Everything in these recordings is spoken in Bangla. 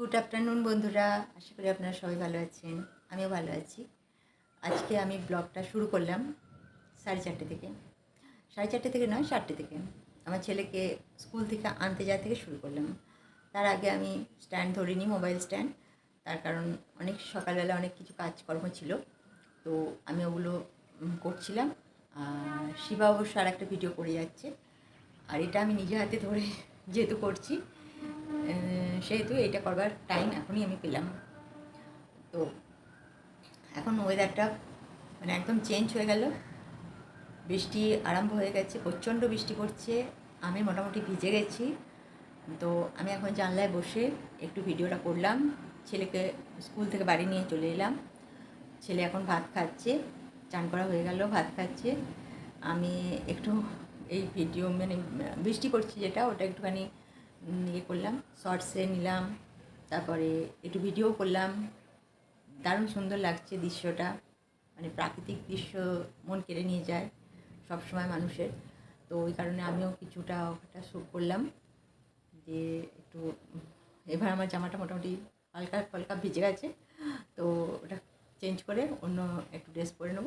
গুড আফটারনুন বন্ধুরা। আশা করি আপনারা সবাই ভালো আছেন। আমিও ভালো আছি। আজকে আমি ব্লগটা শুরু করলাম সাড়ে চারটে থেকে। সাড়ে চারটে থেকে নয় চারটে থেকে। আমার ছেলেকে স্কুল থেকে আনতে যাওয়া থেকে শুরু করলাম। তার আগে আমি স্ট্যান্ড ধরিনি, মোবাইল স্ট্যান্ড। তার কারণ অনেক সকালবেলা অনেক কিছু কাজকর্ম ছিল। তো আমি ওগুলো করছিলাম। আর শিবা অবশ্য আর একটা ভিডিও করে যাচ্ছে। আর এটা আমি নিজে হাতে ধরে যেহেতু করছি সেহেতু এটা করবার টাইম এখনই আমি পেলাম। তো এখন ওয়েদারটা মানে একদম চেঞ্জ হয়ে গেল। বৃষ্টি আরম্ভ হয়ে গেছে, প্রচণ্ড বৃষ্টি পড়ছে, আমি মোটামুটি ভিজে গেছি। তো আমি এখন জানলায় বসে একটু ভিডিওটা করলাম, ছেলেকে স্কুল থেকে বাড়ি নিয়ে চলে এলাম। ছেলে এখন ভাত খাচ্ছে, চান করা হয়ে গেল, ভাত খাচ্ছে। আমি একটু এই ভিডিও মানে বৃষ্টি পড়ছে যেটা, ওটা একটুখানি ইয়ে করলাম, শর্টসে নিলাম, তারপরে একটু ভিডিও করলাম। দারুণ সুন্দর লাগছে দৃশ্যটা মানে প্রাকৃতিক দৃশ্য মন কেড়ে নিয়ে যায় সব সময় মানুষের। তো ওই কারণে আমিও কিছুটা ওটা শ্যুট করলাম, যে একটু, এবার আমার জামাটা মোটামুটি হালকা হালকা ভিজে গেছে, তো ওটা চেঞ্জ করে অন্য একটু ড্রেস পরে নেব।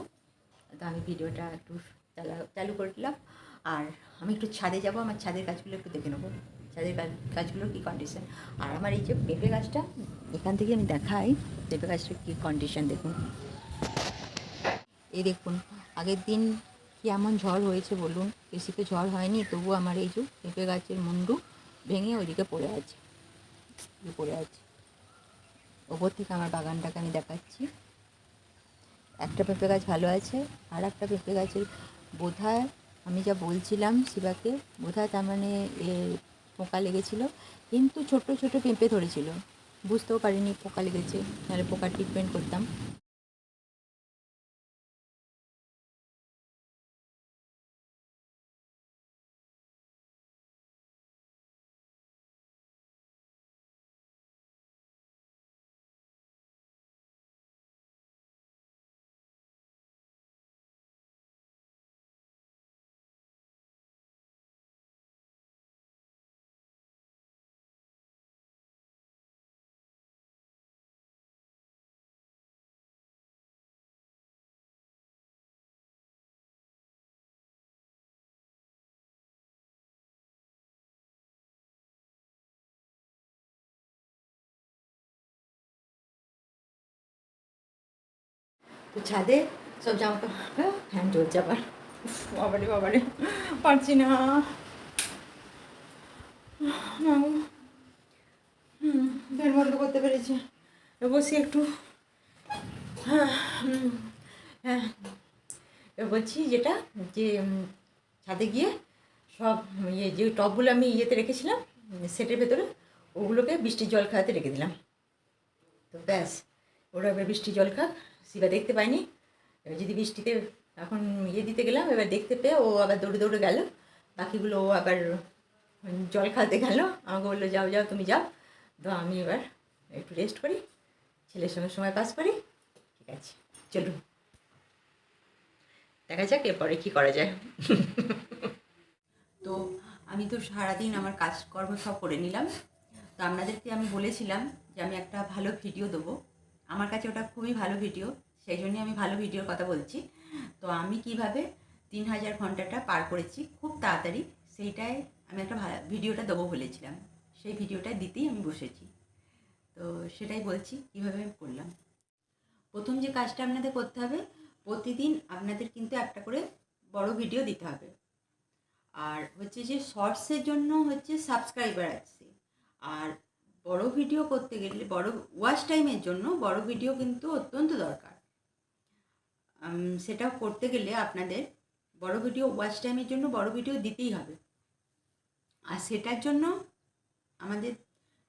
তো আমি ভিডিওটা একটু চালা, চালু করে দিলাম, আর আমি একটু ছাদে যাব, আমার ছাদের গাছগুলো একটু দেখে নেব। গাছ, গাছগুলোর কী কন্ডিশন আর আমার এই যে পেঁপে গাছটা, এখান থেকে আমি দেখাই পেঁপে গাছটার কী কন্ডিশন দেখুন। এই দেখুন, আগের দিন কি এমন ঝড় হয়েছে বলুন বেশি তো ঝড় হয়নি, তবু আমার এই যে পেঁপে গাছের মুন্ডু ভেঙে ওইদিকে পড়ে আছে পড়ে আছে। ওপর থেকে আমার বাগানটাকে আমি দেখাচ্ছি। একটা পেঁপে গাছ ভালো আছে, আর একটা পেঁপে গাছের বোধহয় আমি যা বলছিলাম শিবাকে বোধহয় তার মানে পোকা লেগেছিল। কিন্তু ছোট ছোট পেঁপে ধরেছিল। বুঝতেও পারিনি পোকা লেগেছে, নাহলে পোকার ট্রিটমেন্ট করতাম। তো ছাদে সব জামা কাপড় ফ্যান চলছে আবার। বাবারে বাবারে। পারছি না। ফ্যান বন্ধ করতে পেরেছি। বসি একটু। হ্যাঁ হ্যাঁ। বলছি যেটা, যে ছাদে গিয়ে সব ইয়ে যে টবগুলো আমি ইয়েতে রেখেছিলাম, সেটের ভেতরে, ওগুলোকে বৃষ্টির জল খাওয়াতে রেখে দিলাম। তো ব্যাস, ওরা বৃষ্টির জল খাক। শিবা দেখতে পায়নি এবার যদি বৃষ্টিতে এখন ইয়ে দিতে গেলাম, এবার দেখতে পেয়ে ও আবার দৌড়ে দৌড়ে গেল। বাকিগুলো ও আবার জল খাওয়াতে গেল। আমাকে বলল, যাও যাও, তুমি যাও। তো আমি এবার একটু রেস্ট করি। ছেলের সঙ্গে সময় পাস করি। ঠিক আছে চলুন দেখা যাক এরপরে কী করা যায়। তো আমি তো সারাদিন আমার কাজকর্ম সব করে নিলাম। তো আপনাদেরকে আমি বলেছিলাম যে আমি একটা ভালো ভিডিও দেবো। আমার কাছে ওটা খুবই ভালো ভিডিও, সেই জন্যই আমি ভালো ভিডিওর কথা বলছি। তো আমি কীভাবে তিন হাজার ঘন্টাটা পার করেছি খুব তাড়াতাড়ি, সেইটাই আমি একটা ভিডিওটা দেবো বলেছিলাম। সেই ভিডিওটা দিতেই আমি বসেছি। তো সেটাই বলছি, কীভাবে আমি করলাম। প্রথম যে কাজটা আপনাদের করতে হবে, প্রতিদিন আপনাদের কিন্তু একটা করে বড় ভিডিও দিতে হবে। আর হচ্ছে যে শর্টসের জন্য হচ্ছে সাবস্ক্রাইবার আছে। আর বড় ভিডিও করতে গেলে, বড় ওয়াচ টাইমের জন্য বড় ভিডিও কিন্তু অত্যন্ত দরকার। সেটা করতে গেলে আপনাদের বড় ভিডিও ওয়াচ টাইমের জন্য বড় ভিডিও দিতেই হবে। আর সেটার জন্য আমাদের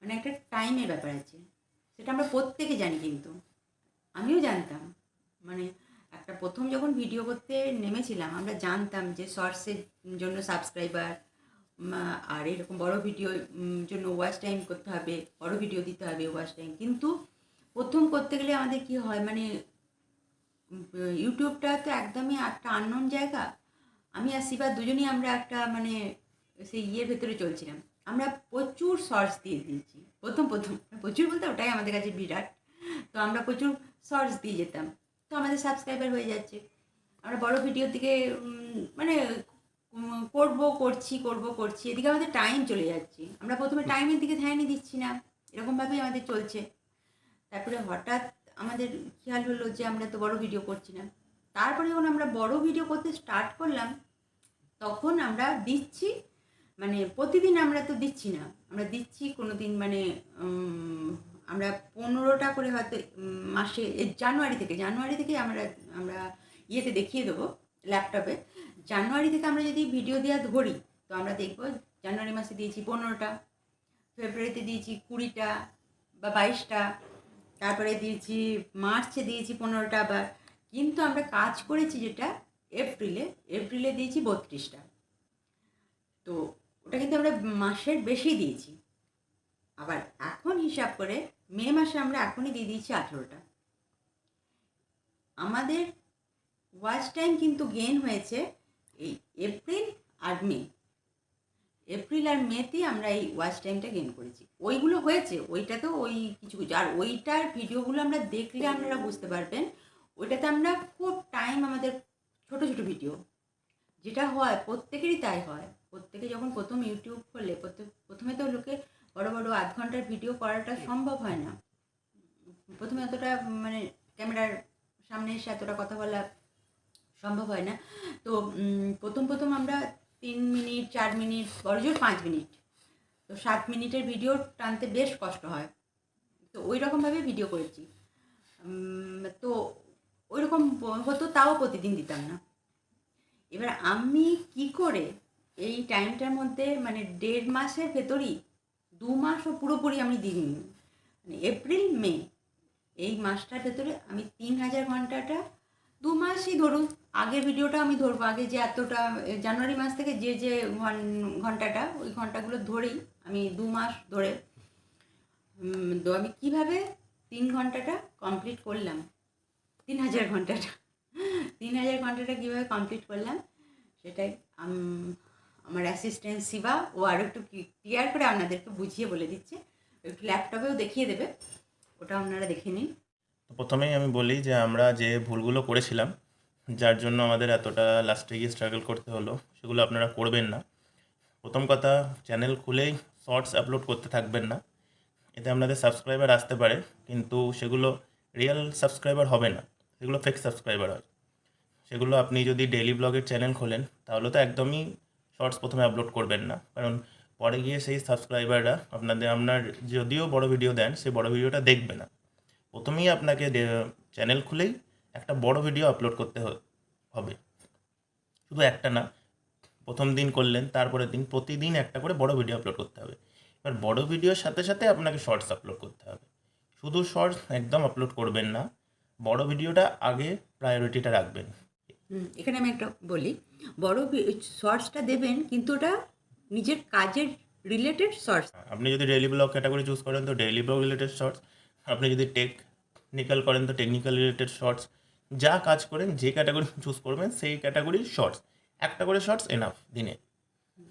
মানে একটা টাইমের ব্যাপার আছে। সেটা আমরা প্রত্যেকে জানি কিন্তু। আমিও জানতাম। মানে একটা প্রথম যখন ভিডিও করতে নেমেছিলাম, আমরা জানতাম যে শর্টসের জন্য সাবস্ক্রাইবার আর এরকম বড় ভিডিও জন্য ওয়াচ টাইম করতে হবে, বড় ভিডিও দিতে হবে ওয়াচ টাইম কিন্তু প্রথম করতে গেলে আমাদের কি হয় মানে ইউটিউবটা তো একদমই একটা আননোন জায়গা। আমি আর শিবা দুজনেই আমরা একটা মানে সেই ইয়ের ভেতরে চলছিলাম। আমরা প্রচুর শর্টস দিয়ে দিয়েছি। প্রথম প্রথম প্রচুর বলতে ওটাই আমাদের কাছে বিরাট। তো আমরা প্রচুর শর্টস দিয়ে যেতাম। তো আমাদের সাবস্ক্রাইবার হয়ে যাচ্ছে। আমরা বড় ভিডিওর দিকে মানে করব, করছি করব, করছি। এদিকে আমাদের টাইম চলে যাচ্ছে। আমরা প্রথমে টাইমের দিকে ধ্যানই দিচ্ছি না। এরকমভাবেই আমাদের চলছে। তারপরে হঠাৎ আমাদের খেয়াল হলো যে আমরা তো বড় ভিডিও করছি না। তারপরে যখন আমরা বড় ভিডিও করতে স্টার্ট করলাম, তখন আমরা দিচ্ছি মানে প্রতিদিন আমরা তো দিচ্ছি না। আমরা দিচ্ছি কোনো দিন মানে আমরা পনেরোটা করে হয়তো মাসে জানুয়ারি থেকে জানুয়ারি থেকে আমরা আমরা ইয়েতে দেখিয়ে দেবো ল্যাপটপে জানুয়ারি থেকে আমরা যদি ভিডিও দেওয়া ধরি, তো আমরা দেখব জানুয়ারি মাসে দিয়েছি পনেরোটা, ফেব্রুয়ারিতে দিয়েছি কুড়িটা বা বাইশটা, তারপরে দিয়েছি মার্চে দিয়েছি পনেরোটা আবার। কিন্তু আমরা কাজ করেছি যেটা এপ্রিলে এপ্রিলে দিয়েছি বত্রিশটা। তো ওটা কিন্তু আমরা মাসের বেশি দিয়েছি। আবার এখন হিসাব করে মে মাসে আমরা এখনই দিয়ে দিয়েছি আঠেরোটা। আমাদের ওয়াচ টাইম কিন্তু গেন হয়েছে এই এপ্রিল আর মে। এপ্রিল আর মেতে আমরা এই ওয়াচ টাইমটা গেন করেছি। ওইগুলো হয়েছে ওইটা তো ওই কিছু কিছু। আর ওইটার ভিডিওগুলো আমরা দেখলে আপনারা বুঝতে পারবেন ওইটাতে আমরা খুব টাইম আমাদের ছোট ছোট ভিডিও যেটা হয় প্রত্যেকেরই তাই হয়। প্রত্যেকে যখন প্রথম ইউটিউব প্রত্যেক প্রথমে তো লোকে বড় বড় আধ ঘণ্টার ভিডিও করাটা সম্ভব হয় না। প্রথমে অতটা মানে ক্যামেরার সামনে এসে এতটা কথা বলা সম্ভব হয় না। তো প্রথম প্রথম আমরা তিন মিনিট, চার মিনিট বড়জোর পাঁচ মিনিট। তো সাত মিনিটের ভিডিও টানতে বেশ কষ্ট হয়। তো ওই রকমভাবে ভিডিও করেছি। তো ওই রকম হতো তাও প্রতিদিন দিতাম না। এবার আমি কি করে এই টাইমটার মধ্যে মানে দেড় মাসের ভেতরই, দু মাসও পুরোপুরি আমি দিইনি। মানে এপ্রিল, মে, এই মাসটার ভেতরে আমি তিন হাজার ঘন্টাটা দু মাসই ধরুন, আগের ভিডিওটা আমি ধরবো, আগে যে এতটা, জানুয়ারি মাস থেকে যে যে ঘন- ঘন্টাটা, ওই ঘন্টাগুলো ধরেই আমি দু মাস ধরে আমি কীভাবে তিন ঘন্টাটা কমপ্লিট করলাম? তিন হাজার ঘন্টাটা। তিন হাজার ঘন্টাটা কীভাবে কমপ্লিট করলাম? সেটাই আমার অ্যাসিস্ট্যান্ট শিবা, ও আরও একটু ক্লিয়ার করে আপনাদেরকে বুঝিয়ে বলে দিচ্ছে। একটু ল্যাপটপেও দেখিয়ে দেবে। ওটা আপনারা দেখে নিন। প্রথমেই আমি বলি যে আমরা যে ভুলগুলো করেছিলাম, যার জন্য আমাদের এতটা লাস্টে গিয়ে স্ট্রাগল করতে হলো, সেগুলো আপনারা করবেন না। প্রথম কথা চ্যানেল খুলেই শর্টস আপলোড করতে থাকবেন না। এতে আপনাদের সাবস্ক্রাইবার আসতে পারে, কিন্তু সেগুলো রিয়েল সাবস্ক্রাইবার হবে না। সেগুলো ফেক সাবস্ক্রাইবার হয়। সেগুলো আপনি যদি ডেইলি ব্লগের চ্যানেল খোলেন, তাহলে তো একদমই শর্টস প্রথমে আপলোড করবেন না। কারণ পরে গিয়ে সেই সাবস্ক্রাইবাররা আপনাদের, আপনার যদিও বড় ভিডিও দেন সেই বড় ভিডিওটা দেখবে না। প্রথমেই আপনাকে চ্যানেল খুলেই একটা বড় ভিডিও আপলোড করতে হবে। শুধু একটা না প্রথম দিন করলেন তারপরের দিন প্রতিদিন একটা করে বড় ভিডিও আপলোড করতে হবে। এবার বড় ভিডিওর সাথে সাথে আপনাকে শর্টস আপলোড করতে হবে। শুধু শর্টস একদম আপলোড করবেন না বড় ভিডিওটা আগে প্রায়োরিটিটা রাখবেন। এখানে আমি একটা বলি বড় শর্টসটা দেবেন কিন্তু ওটা নিজের কাজের রিলেটেড শর্টস আপনি যদি ডেইলি ব্লগ ক্যাটাগরি চুজ করেন তো ডেইলি ব্লগ রিলেটেড শর্টস আপনি যদি টেকনিক্যাল করেন তো টেকনিক্যাল রিলেটেড শর্টস যা কাজ করেন যে ক্যাটাগরি চুজ করবেন সেই ক্যাটাগরির শর্টস একটা করে শর্টস এনাফ দিনে।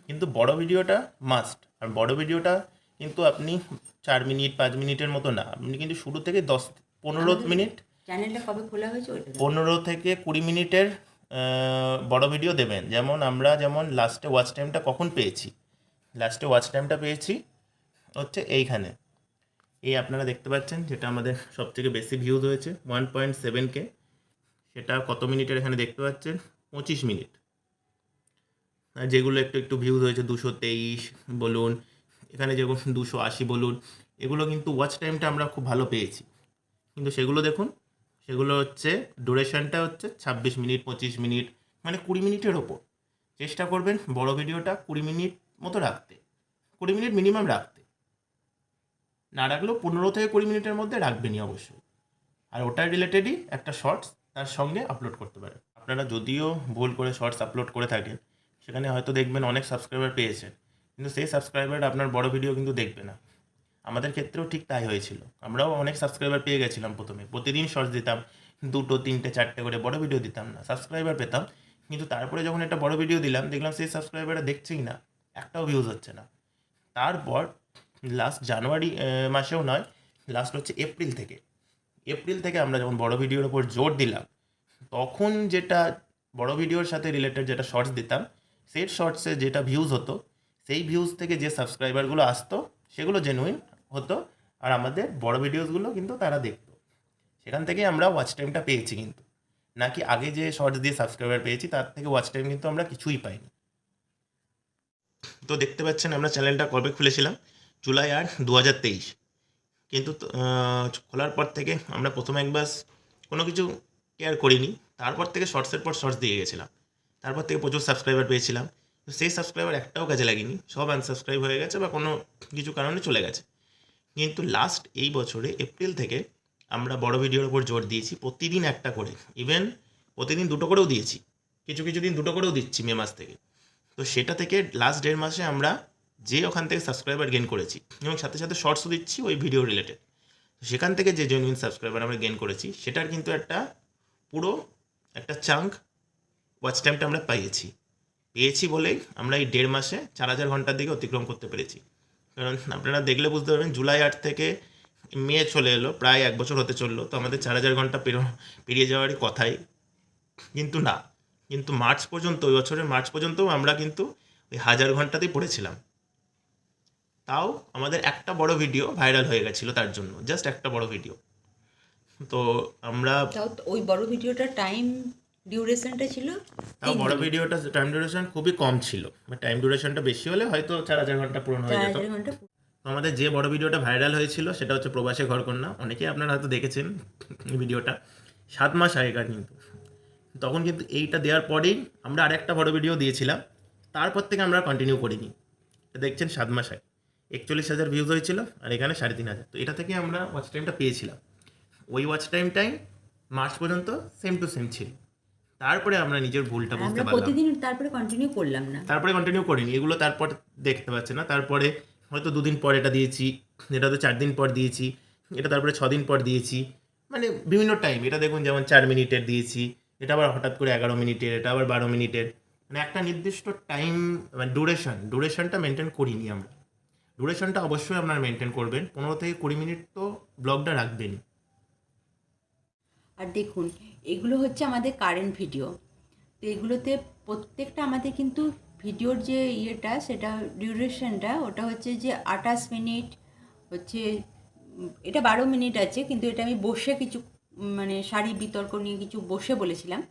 কিন্তু বড় ভিডিওটা মাস্ট আর বড় ভিডিওটা কিন্তু আপনি চার মিনিট পাঁচ মিনিটের মতো না। আপনি কিন্তু শুরু থেকে দশ পনেরো মিনিট চ্যানেলটা কবে খোলা হয়েছে পনেরো থেকে কুড়ি মিনিটের বড় ভিডিও দেবেন। যেমন আমরা যেমন লাস্টে ওয়াচ টাইমটা কখন পেয়েছি? লাস্টে ওয়াচ টাইমটা পেয়েছি হচ্ছে এইখানে। এই আপনারা দেখতে পাচ্ছেন যেটা আমাদের সবথেকে বেশি ভিউজ হয়েছে ওয়ান পয়েন্ট সেভেন কে সেটা কত মিনিটের এখানে দেখতে পাচ্ছেন? পঁচিশ মিনিট। আর যেগুলো একটু একটু ভিউজ হয়েছে, দুশো তেইশ বলুন, এখানে যেগুলো দুশো আশি বলুন, এগুলো কিন্তু ওয়াচ টাইমটা আমরা খুব ভালো পেয়েছি। কিন্তু সেগুলো দেখুন, সেগুলো হচ্ছে ডুরেশনটা হচ্ছে ছাব্বিশ মিনিট, পঁচিশ মিনিট মানে কুড়ি মিনিটের ওপর। চেষ্টা করবেন বড় ভিডিওটা কুড়ি মিনিট মতো রাখতে। কুড়ি মিনিট মিনিমাম রাখতে। না রাখলেও পনেরো থেকে কুড়ি মিনিটের মধ্যে রাখবেনই অবশ্যই। আর ওটার রিলেটেডই একটা শর্টস তার সঙ্গে আপলোড করতে পারেন। আপনারা যদিও ভুল করে শর্টস আপলোড করে থাকেন, সেখানে হয়তো দেখবেন অনেক সাবস্ক্রাইবার পেয়েছেন, কিন্তু সেই সাবস্ক্রাইবার আপনার বড় ভিডিও কিন্তু দেখবে না। আমাদের ক্ষেত্রেও ঠিক তাই হয়েছিল। আমরাও অনেক সাবস্ক্রাইবার পেয়ে গেছিলাম প্রথমে। প্রতিদিন শর্টস দিতাম, দুটো, তিনটে, চারটে করে বড় ভিডিও দিতাম না। সাবস্ক্রাইবার পেতাম, কিন্তু তারপরে যখন একটা বড় ভিডিও দিলাম, দেখলাম সেই সাবস্ক্রাইবাররা দেখছেই না, একটাও ভিউজ হচ্ছে না। তারপর লাস্ট জানুয়ারি মাসেও নয় লাস্ট হচ্ছে এপ্রিল থেকে। এপ্রিল থেকে আমরা যখন বড় ভিডিওর ওপর জোর দিলাম, তখন যেটা বড় ভিডিওর সাথে রিলেটেড যেটা শর্টস দিতাম, সেই শর্টসে যেটা ভিউজ হতো, সেই ভিউজ থেকে যে সাবস্ক্রাইবারগুলো আসতো, সেগুলো জেনুইন হতো, আর আমাদের বড় ভিডিওসগুলো কিন্তু তারা দেখতো। সেখান থেকে আমরা ওয়াচ টাইমটা পেয়েছি কিন্তু। নাকি আগে যে শর্টস দিয়ে সাবস্ক্রাইবার পেয়েছি, তার থেকে ওয়াচ টাইম কিন্তু আমরা কিছুই পাইনি। তো দেখতে পাচ্ছেন, আমরা চ্যানেলটা কবে খুলেছিলাম? জুলাই আট দু হাজার তেইশ। কিন্তু খোলার পর থেকে আমরা প্রথমে একবার কোনো কিছু কেয়ার করিনি। তারপর থেকে শর্টসের পর শর্টস দিয়ে গেছিলাম। তারপর থেকে প্রচুর সাবস্ক্রাইবার পেয়েছিলাম। সেই সাবস্ক্রাইবার একটাও কাজে লাগেনি। সব আনসাবস্ক্রাইব হয়ে গেছে বা কোনো কিছু কারণে চলে গেছে। কিন্তু লাস্ট এই বছরে এপ্রিল থেকে আমরা বড় ভিডিওর উপর জোর দিয়েছি। প্রতিদিন একটা করে। ইভেন প্রতিদিন দুটো করেও দিয়েছি। কিছু কিছু দিন দুটো করেও দিচ্ছি মে মাস থেকে। তো সেটা থেকে লাস্ট দেড় মাসে আমরা যে ওখান থেকে সাবস্ক্রাইবার গেন করেছি এবং সাথে সাথে শর্টসও দিচ্ছি ওই ভিডিও রিলেটেড সেখান থেকে যে জেনুইন সাবস্ক্রাইবার আমরা গেন করেছি, সেটার কিন্তু একটা পুরো একটা চাঙ্ক ওয়াচ টাইমটা আমরা পেয়েছি পেয়েছি বলেই আমরা এই দেড় মাসে চার হাজার ঘণ্টার দিকে অতিক্রম করতে পেরেছি। কারণ আপনারা দেখলে বুঝতে পারবেন জুলাই আট থেকে মে চলে এলো, প্রায় এক বছর হতে চলল। তো আমাদের চার হাজার ঘণ্টা পেরো, পেরিয়ে যাওয়ারই কথাই। কিন্তু না, কিন্তু মার্চ পর্যন্ত, ওই বছরের মার্চ পর্যন্তও আমরা কিন্তু ওই হাজার ঘন্টাতেই পড়েছিলাম। তাও আমাদের একটা বড় ভিডিও ভাইরাল হয়ে গেছিল তার জন্য জাস্ট একটা বড় ভিডিও তো আমরা ওই বড় ভিডিওটা টাইম ডিউরেশনটা ছিল তাও বড় ভিডিওটা টাইম ডিউরেশন খুবই কম ছিল। টাইম ডিউরেশনটা বেশি হলে হয়তো চার হাজার ঘণ্টা পূরণ হয়ে যেত। আমাদের যে বড় ভিডিওটা ভাইরাল হয়েছিল সেটা হচ্ছে প্রবাসে ঘরকন্যা। অনেকেই আপনারা হয়তো দেখেছেন এই ভিডিওটা সাত মাস আগেকার কিন্তু। তখন কিন্তু এইটা দেওয়ার পরেই আমরা আরেকটা বড় ভিডিও দিয়েছিলাম। তারপর থেকে আমরা কন্টিনিউ করিনি। দেখছেন সাত মাস আগে। একচল্লিশ হাজার ভিউজ হয়েছিল আর এখানে সাড়ে তিন হাজার। তো এটা থেকে আমরা ওয়াচ টাইমটা পেয়েছিলাম। ওই ওয়াচ টাইমটাই মার্চ পর্যন্ত সেম টু সেম ছিল। তারপরে আমরা নিজের ভুলটা বুঝতে পারলাম। প্রতিদিন তারপরে কন্টিনিউ করলাম না। তারপরে কন্টিনিউ করিনি। এগুলো তারপর দেখতে পাচ্ছে না। তারপরে হয়তো দুদিন পর এটা দিয়েছি এটা তো চার দিন পর দিয়েছি এটা তারপরে ছ দিন পর দিয়েছি। মানে বিভিন্ন টাইম এটা দেখুন যেমন চার মিনিটের দিয়েছি এটা আবার হঠাৎ করে এগারো মিনিটের এটা আবার বারো মিনিটের। মানে একটা নির্দিষ্ট টাইম মানে ডুরেশন ডুরেশনটা মেনটেন করিনি আমরা। ডুরেশনটা অবশ্যই আপনারা মেনটেন করবেন। পনেরো থেকে কুড়ি মিনিট তো ব্লগটা রাখবেন আর দেখুন, এগুলো হচ্ছে আমাদের কারেন্ট ভিডিও তো এগুলোতে প্রত্যেকটা আমাদের কিন্তু ভিডিওর যে ইয়েটা, সেটা ডিউরেশনটা ওটা হচ্ছে যে আঠাশ মিনিট, হচ্ছে, এটা বারো মিনিট আছে, কিন্তু এটা আমি বসে কিছু মানে শাড়ি বিতর্ক নিয়ে কিছু বসে বলেছিলাম।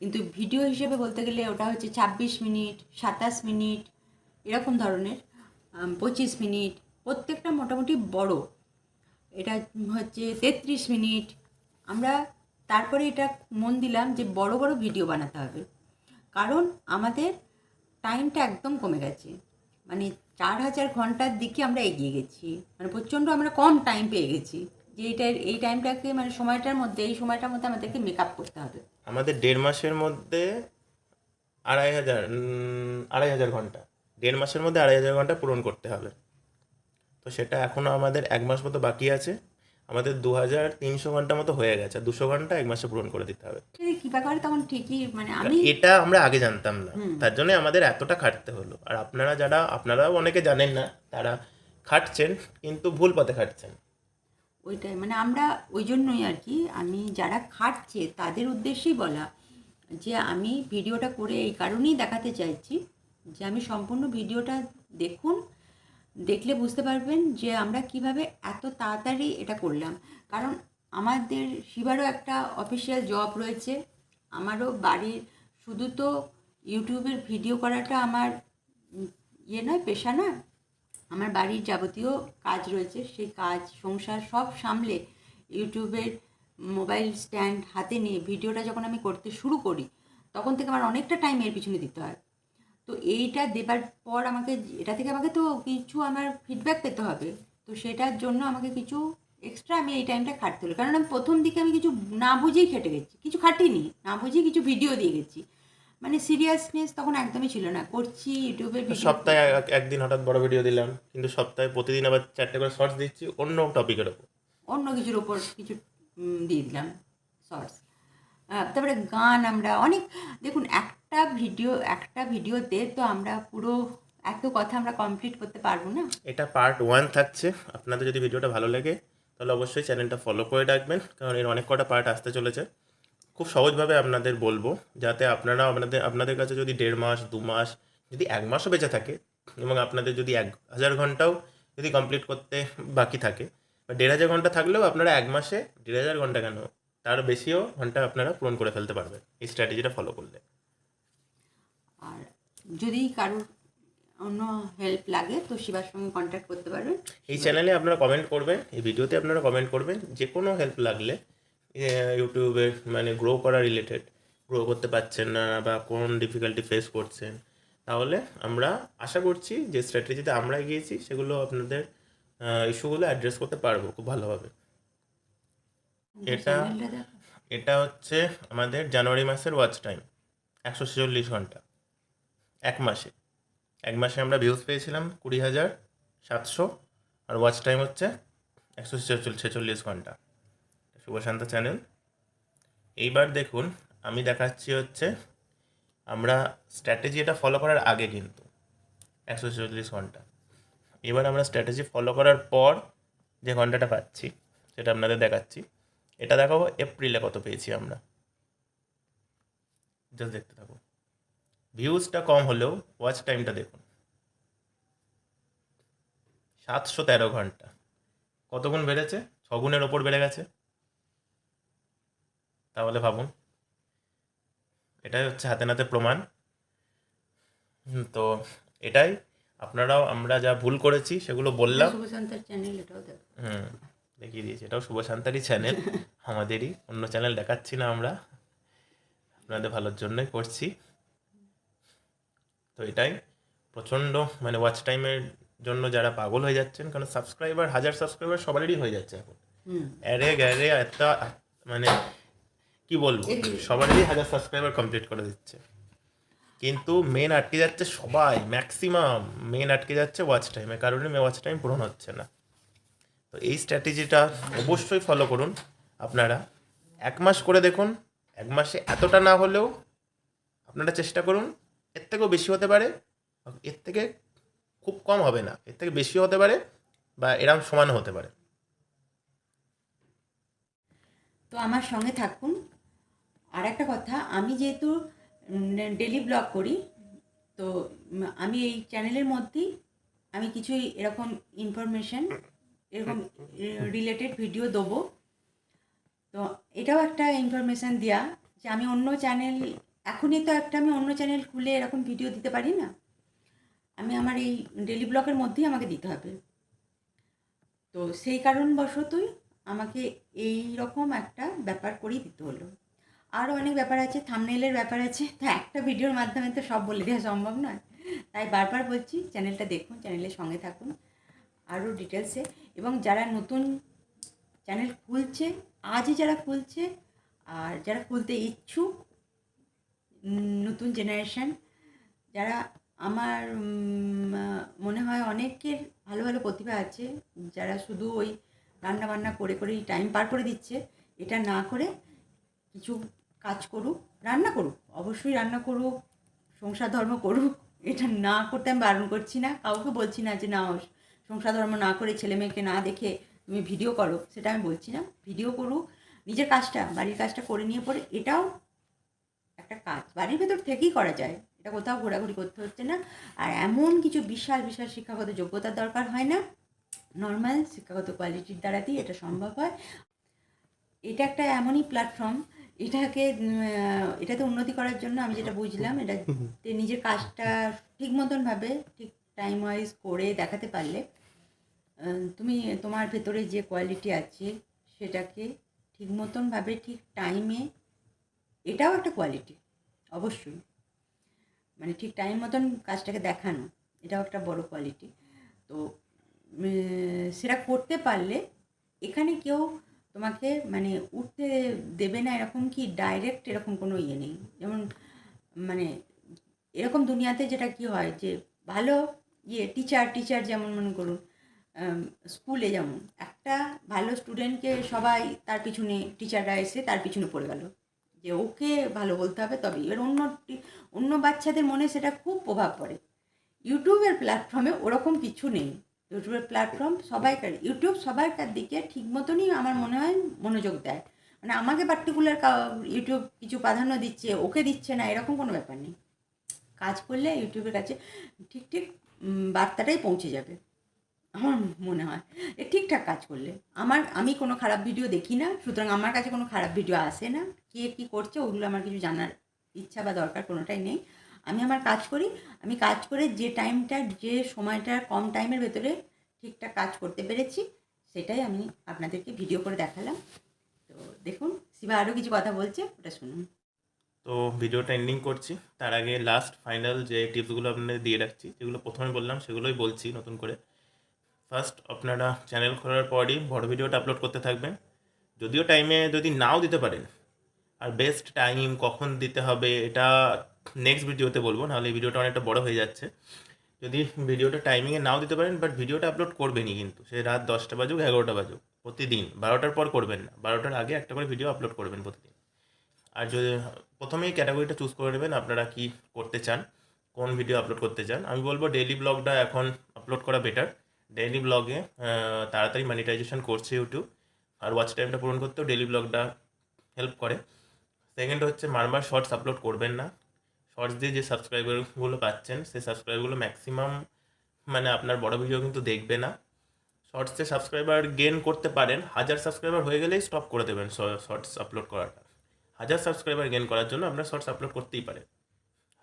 কিন্তু ভিডিও হিসেবে বলতে গেলে ওটা হচ্ছে ছাব্বিশ মিনিট, সাতাশ মিনিট, এরকম ধরনের। পঁচিশ মিনিট, প্রত্যেকটা মোটামুটি বড়। এটা হচ্ছে তেত্রিশ মিনিট। আমরা তারপরে এটা মন দিলাম যে বড় বড় ভিডিও বানাতে হবে। কারণ আমাদের টাইমটা একদম কমে গেছে। মানে চার হাজার ঘণ্টার দিকে আমরা এগিয়ে গেছি। মানে প্রচণ্ড আমরা কম টাইম পেয়ে গেছি। যে এইটা এই টাইমটাকে মানে সময়টার মধ্যে, এই সময়টার মধ্যে আমাদেরকে মেকআপ করতে হবে। আমাদের দেড় মাসের মধ্যে আড়াই হাজার আড়াই হাজার ঘণ্টা। দেড় মাসের মধ্যে আড়াই হাজার ঘণ্টা পূরণ করতে হবে। তো সেটা এখনও আমাদের এক মাস মতো বাকি আছে। আমাদের দু হাজার তিনশো ঘণ্টা মতো হয়ে গেছে। দুশো ঘণ্টা এক মাসে পূরণ করে দিতে হবে। কৃপা করে তখন ঠিকই মানে আমি এটা আমরা আগে জানতাম না। তার জন্য আমাদের এতটা খাটতে হলো। আর আপনারা যারা আপনারাও অনেকে জানেন না তারা খাটছেন কিন্তু ভুল পথে খাটছেন। ওইটাই মানে আমরা ওই জন্যই আর কি আমি যারা খাটছে তাদের উদ্দেশ্যেই বলা যে আমি ভিডিওটা করে এই কারণেই দেখাতে চাইছি যে আমি সম্পূর্ণ ভিডিওটা দেখুন, দেখলে বুঝতে পারবেন যে আমরা কীভাবে এত তাড়াতাড়ি এটা করলাম। কারণ আমাদের শিবারও একটা অফিসিয়াল জব রয়েছে। আমারও বাড়ির শুধু তো ইউটিউবের ভিডিও করাটা আমার ইয়ে নয়, পেশা না, আমার বাড়ির যাবতীয় কাজ রয়েছে। সেই কাজ, সংসার সব সামলে ইউটিউবের মোবাইল স্ট্যান্ড হাতে নিয়ে ভিডিওটা যখন আমি করতে শুরু করি, তখন থেকে আমার অনেকটা টাইম এর পিছনে দিতে হয়। তো এইটা দেবার পর আমাকে এটা থেকে আমাকে তো কিছু আমার ফিডব্যাক পেতে হবে। তো সেটার জন্য আমাকে কিছু এক্সট্রা আমি এই টাইমটা খাটতে হলো। কারণ আমি প্রথম দিকে আমি কিছু না বুঝেই খেটে গেছি। কিছু খাটিনি না বুঝেই কিছু ভিডিও দিয়ে গেছি। মানে সিরিয়াসনেস তখন একদমই ছিল না। করছি ইউটিউবে সপ্তাহে একদিন হঠাৎ বড় ভিডিও দিলাম। কিন্তু সপ্তাহে প্রতিদিন আবার চারটে করে শর্টস দিচ্ছি অন্য টপিকের ওপর। অন্য কিছুর ওপর কিছু দিয়ে দিলাম শর্টস তারপরে গান আমরা অনেক, দেখুন একটা ভিডিও, একটা ভিডিওতে তো আমরা পুরো এত কথা আমরা কমপ্লিট করতে পারব না? এটা পার্ট ওয়ান থাকছে। আপনাদের যদি ভিডিওটা ভালো লাগে, তাহলে অবশ্যই চ্যানেলটা ফলো করে রাখবেন, কারণ এর অনেক কটা পার্ট আসতে চলেছে। খুব সহজভাবে আপনাদের বলব, যাতে আপনারা আপনাদের আপনাদের কাছে যদি দেড় মাস, দু মাস, যদি এক মাসও বেঁচে থাকে, এবং আপনাদের যদি এক হাজার ঘন্টাও যদি কমপ্লিট করতে বাকি থাকে, বা দেড় হাজার ঘণ্টা থাকলেও আপনারা এক মাসে দেড় হাজার ঘণ্টা কেন তার বেশিও ঘণ্টা আপনারা পূরণ করে ফেলতে পারবেন। এই স্ট্র্যাটেজিটা ফলো করলে। আর যদি কারোর অন্য হেল্প লাগে তো শিবার সঙ্গে কন্ট্যাক্ট করতে পারবেন। এই চ্যানেলে আপনারা কমেন্ট করবেন এই ভিডিওতে আপনারা কমেন্ট করবেন যে কোনো হেল্প লাগলে ইউটিউবে মানে গ্রো করা রিলেটেড গ্রো করতে পারছেন না বা কোন ডিফিকাল্টি ফেস করছেন তাহলে আমরা আশা করছি যে স্ট্র্যাটেজিতে আমরা এগিয়েছি সেগুলো আপনাদের ইস্যুগুলো অ্যাড্রেস করতে পারব খুব ভালোভাবে। এটা এটা হচ্ছে আমাদের জানুয়ারি মাসের ওয়াচ টাইম একশো ছেচল্লিশ ঘণ্টা এক মাসে। এক মাসে আমরা ভিউজ পেয়েছিলাম কুড়ি হাজার সাতশো আর ওয়াচ টাইম হচ্ছে একশো ছেচল্লিশ ঘণ্টা। শুভশান্ত চ্যানেল এইবার দেখুন আমি দেখাচ্ছি হচ্ছে আমরা স্ট্র্যাটেজি এটা ফলো করার আগে কিন্তু একশো ছেচল্লিশ ঘণ্টা। এবার আমরা স্ট্র্যাটেজি ফলো করার পর যে ঘন্টাটা পাচ্ছি সেটা আপনাদের দেখাচ্ছি। এটা দেখাবো এপ্রিলে কত পেয়েছি আমরা। জাস্ট দেখতে থাকো। ভিউজটা কম হলেও ওয়াচ টাইমটা দেখুন। সাতশো তেরো ঘণ্টা। কতগুণ বেড়েছে? ছগুণের ওপর বেড়ে গেছে। তাহলে ভাবুন। এটাই হচ্ছে হাতে নাতে প্রমাণ। তো এটাই। আপনারাও আমরা যা ভুল করেছি সেগুলো বললাম। হুম। দেখিয়ে দিয়েছি। এটাও শুভ শান্তারই চ্যানেল আমাদেরই। অন্য চ্যানেল দেখাচ্ছি না আমরা। আপনাদের ভালোর জন্যই করছি। তো এটাই। প্রচণ্ড মানে ওয়াচ টাইমের জন্য যারা পাগল হয়ে যাচ্ছেন কারণ সাবস্ক্রাইবার হাজার সাবস্ক্রাইবার সবারই হয়ে যাচ্ছে এখন। অ্যারে গ্যারে এত মানে কি বলব? সবারই হাজার সাবস্ক্রাইবার কমপ্লিট করে দিচ্ছে। কিন্তু মেন আটকে যাচ্ছে সবাই ম্যাক্সিমাম মেন আটকে যাচ্ছে ওয়াচ টাইমের কারণে ওয়াচ টাইম পূরণ হচ্ছে না। তো এই স্ট্র্যাটেজিটা অবশ্যই ফলো করুন। আপনারা এক মাস করে দেখুন, এক মাসে এতটা না হলেও আপনারা চেষ্টা করুন, এর থেকেও বেশি হতে পারে, এর থেকে খুব কম হবে না, এর থেকে বেশি হতে পারে বা এরম সমান হতে পারে। তো আমার সঙ্গে থাকুন। আর একটা কথা, আমি যেহেতু ডেলি ব্লগ করি, তো আমি এই চ্যানেলের মধ্যেই আমি কিছুই এরকম ইনফরমেশন এরকম রিলেটেড ভিডিও দেবো। তো এটাও একটা ইনফরমেশান দেওয়া যে আমি অন্য চ্যানেল এখনই তো একটা আমি অন্য চ্যানেল খুলে এরকম ভিডিও দিতে পারি না। আমি আমার এই ডেলি ব্লগের মধ্যেই আমাকে দিতে হবে। তো সেই কারণবশতই আমাকে এই রকম একটা ব্যাপার করেই দিতে হলো। আরও অনেক ব্যাপার আছে থামনেলের ব্যাপার আছে, তো একটা ভিডিওর মাধ্যমে তো সব বলে দেওয়া সম্ভব নয়। তাই বারবার বলছি চ্যানেলটা দেখুন চ্যানেলের সঙ্গে থাকুন। আরও ডিটেলসে এবং যারা নতুন চ্যানেল খুলছে, আজই যারা খুলছে আর যারা খুলতে ইচ্ছুক, নতুন জেনারেশান যারা আমার মনে হয় অনেকের ভালো ভালো প্রতিভা আছে, যারা শুধু ওই রান্না বান্না করে করেই টাইম পার করে দিচ্ছে, এটা না করে কিছু কাজ করুক, রান্না করুক, অবশ্যই রান্না করুক, সংসার ধর্ম করুক, এটা না করতে আমি বারণ করছি না, কাউকে বলছি না যে না সংসার ধর্ম না করে ছেলে মেয়েকে না দেখে তুমি ভিডিও করো, সেটা আমি বলছি না। ভিডিও করুক, নিজের কাজটা, বাড়ির কাজটা করে নিয়ে পরে এটাও একটা কাজ। বাড়ির ভেতর থেকেই করা যায়, এটা কোথাও ঘোরাঘুরি করতে হচ্ছে না। আর এমন কিছু বিশাল বিশাল শিক্ষাগত যোগ্যতার দরকার হয় না। নর্মাল শিক্ষাগত কোয়ালিটির দ্বারাতেই এটা সম্ভব হয়। এটা একটা এমনই প্ল্যাটফর্ম এটাকে এটাতে উন্নতি করার জন্য আমি যেটা বুঝলাম, এটাতে নিজের কাজটা ঠিক মতনভাবে ঠিক টাইম ওয়াইজ করে দেখাতে পারলে তুমি তোমার ভেতরে যে কোয়ালিটি আছে, সেটাকে ঠিক মতনভাবে ঠিক টাইমে এটাও একটা কোয়ালিটি অবশ্যই। মানে ঠিক টাইম মতন কাজটাকে দেখানো, এটাও একটা বড় কোয়ালিটি তো সেটা করতে পারলে এখানে কেউ তোমাকে মানে উঠতে দেবে না, এরকম কি ডাইরেক্ট এরকম কোনো ইয়ে নেই। যেমন মানে এরকম দুনিয়াতে যেটা কি হয় যে, ভালো ইয়ে টিচার টিচার যেমন মনে করুন স্কুলে যেমন, একটা ভালো স্টুডেন্টকে সবাই তার পিছনে টিচাররা এসে তার পিছনে পড়ে গেল। যে ওকে ভালো বলতে হবে তবে এবার অন্য অন্য বাচ্চাদের মনে সেটা খুব প্রভাব পড়ে। ইউটিউবের প্ল্যাটফর্মে ওরকম কিছু নেই। ইউটিউবের প্ল্যাটফর্ম সবাইকার, ইউটিউব সবাইকার দিকে ঠিক মতনই আমার মনে হয় মনোযোগ দেয়। মানে আমাকে পার্টিকুলার ইউটিউব কিছু প্রাধান্য দিচ্ছে, ওকে দিচ্ছে না, এরকম কোনো ব্যাপার নেই। কাজ করলে ইউটিউবের কাছে ঠিক ঠিক বার্তাটাই পৌঁছে যাবে। আমার মনে হয়। এ ঠিকঠাক কাজ করলে। আমার, আমি কোনো খারাপ ভিডিও দেখি না, সুতরাং আমার কাছে কোনো খারাপ ভিডিও আসে না। কে কী করছে ওগুলো আমার কিছু জানার ইচ্ছা বা দরকার কোনোটাই নেই। আমি আমার কাজ করি। আমি কাজ করে যে টাইমটা যে সময়টা কম টাইমের ভেতরে ঠিকঠাক কাজ করতে পেরেছি, সেটাই আমি আপনাদেরকে ভিডিও করে দেখালাম। তো দেখুন, শিবা আরও কিছু কথা বলছে, ওটা শুনুন। তো ভিডিওটা এন্ডিং করছি। তার আগে লাস্ট ফাইনাল যে টিপসগুলো আপনাদের দিয়ে রাখছি, যেগুলো প্রথমে বললাম, সেগুলোই বলছি নতুন করে। ফার্স্ট আপনারা চ্যানেল খোলার পরই বড় ভিডিওটা আপলোড করতে থাকবেন। যদিও টাইমে যদি নাও দিতে পারেন, আর বেস্ট টাইম কখন দিতে হবে, এটা নেক্সট ভিডিওতে বলব, নাহলে এই ভিডিওটা অনেকটা বড় হয়ে যাচ্ছে। যদি ভিডিওটা টাইমিংয়ে নাও দিতে পারেন বাট ভিডিওটা আপলোড করবেনই কিন্তু। সে রাত দশটা বাজুক, এগারোটা বাজুক, প্রতিদিন। বারোটার পর করবেন না। বারোটার আগে একটা করে ভিডিও আপলোড করবেন প্রতিদিন। আর যদি প্রথমেই ক্যাটাগরিটা চুজ করে নেবেন, আপনারা কি করতে চান, কোন ভিডিও আপলোড করতে চান, আমি বলব ডেইলি ব্লগটা এখন আপলোড করা বেটার ডেইলি ব্লগে তাড়াতাড়ি মনিটাইজেশন করছে ইউটিউব আর ওয়াচ টাইমটা পূরণ করতেও ডেইলি ব্লগটা হেল্প করে। সেকেন্ড হচ্ছে, বারবার শর্টস আপলোড করবেন না। শর্টস দিয়ে যে সাবস্ক্রাইবারগুলো পাচ্ছেন, সেই সাবস্ক্রাইবারগুলো ম্যাক্সিমাম মানে আপনার বড় ভিডিও কিন্তু দেখবে না। শর্টসে সাবস্ক্রাইবার গেন করতে পারেন। হাজার সাবস্ক্রাইবার হয়ে গেলেই স্টপ করে দেবেন শর্টস আপলোড করাটা। হাজার সাবস্ক্রাইবার গেন করার জন্য আপনার শর্টস আপলোড করতেই পারেন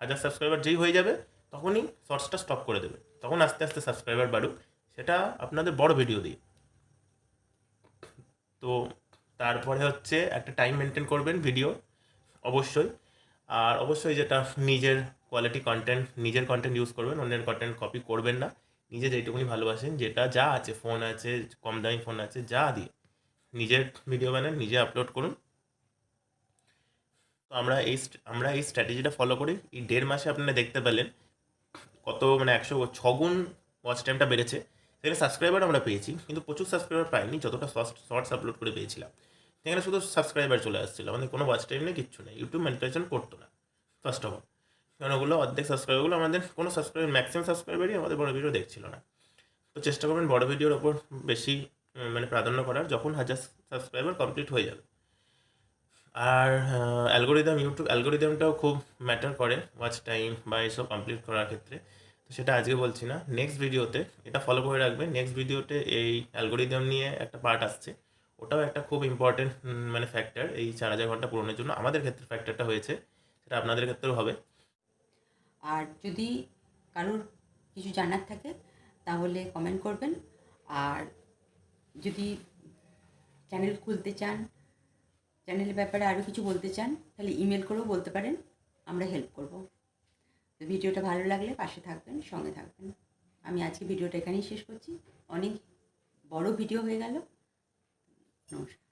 হাজার সাবস্ক্রাইবার যেই হয়ে যাবে, তখনই শর্টসটা স্টপ করে দেবে। তখন আস্তে আস্তে সাবস্ক্রাইবার বাড়ুক। সেটা আপনাদের বড় ভিডিও দিয়ে। তো তারপরে হচ্ছে একটা টাইম মেনটেন করবেন ভিডিও অবশ্যই। আর অবশ্যই যেটা নিজের কোয়ালিটি কন্টেন্ট নিজের কন্টেন্ট ইউজ করবেন, অন্যের কন্টেন্ট কপি করবেন না। নিজে যেটুকুনি ভালোবাসেন, যেটা যা আছে ফোন আছে, কম দামি ফোন আছে, যা দিয়ে। নিজের ভিডিও বানান, নিজে আপলোড করুন। তো আমরা এই আমরা এই স্ট্র্যাটেজিটা ফলো করি। এই দেড় মাসে আপনারা দেখতে পেলেন কত মানে একশো ছগুণ ওয়াচ টাইমটা বেড়েছে। সেখানে সাবস্ক্রাইবার আমরা পেয়েছি, কিন্তু প্রচুর সাবস্ক্রাইবার পাইনি, যতটা শর্টস আপলোড করে পেয়েছিলাম। সেখানে শুধু সাবস্ক্রাইবার চলে আসছিল, আমাদের কোনো ওয়াচ টাইম নেই, কিচ্ছু নেই। ইউটিউব মনিটাইজেশন করতো না ফার্স্ট অফ অল কারণ ওগুলো অর্ধেক সাবস্ক্রাইবারগুলো আমাদের, কোনো সাবস্ক্রাইবার ম্যাক্সিমাম সাবস্ক্রাইবারই আমাদের বড় ভিডিও দেখছিল না। তো চেষ্টা করবেন বড় ভিডিওর ওপর বেশি মানে প্রাধান্য করার, যখন হাজার সাবস্ক্রাইবার কমপ্লিট হয়ে যাবে। আর অ্যালগোরিদম ইউটিউব অ্যালগোরিদমটাও খুব ম্যাটার করে ওয়াচ টাইম বা এইসব কমপ্লিট করার ক্ষেত্রে। তো সেটা আজকে বলছি না। নেক্সট ভিডিওতে এটা ফলো করে রাখবেন নেক্সট ভিডিওতে এই অ্যালগোরিদম নিয়ে একটা পার্ট আসছে। ওটাও একটা খুব ইম্পর্টেন্ট মানে ফ্যাক্টর এই চার হাজার ঘণ্টা পূরণের জন্য। আমাদের ক্ষেত্রে ফ্যাক্টরটা হয়েছে, সেটা আপনাদের ক্ষেত্রেও হবে। আর যদি কারোর কিছু জানার থাকে, তাহলে কমেন্ট করবেন। আর যদি চ্যানেল খুলতে চান চ্যানেলের ব্যাপারে আরও কিছু বলতে চান, তাহলে ইমেল করেও বলতে পারেন। আমরা হেল্প করব। ভিডিওটা ভালো লাগলে পাশে থাকবেন, সঙ্গে থাকবেন। আমি আজকে ভিডিওটা এখানেই শেষ করছি। অনেক বড় ভিডিও হয়ে গেল। নমস্কার।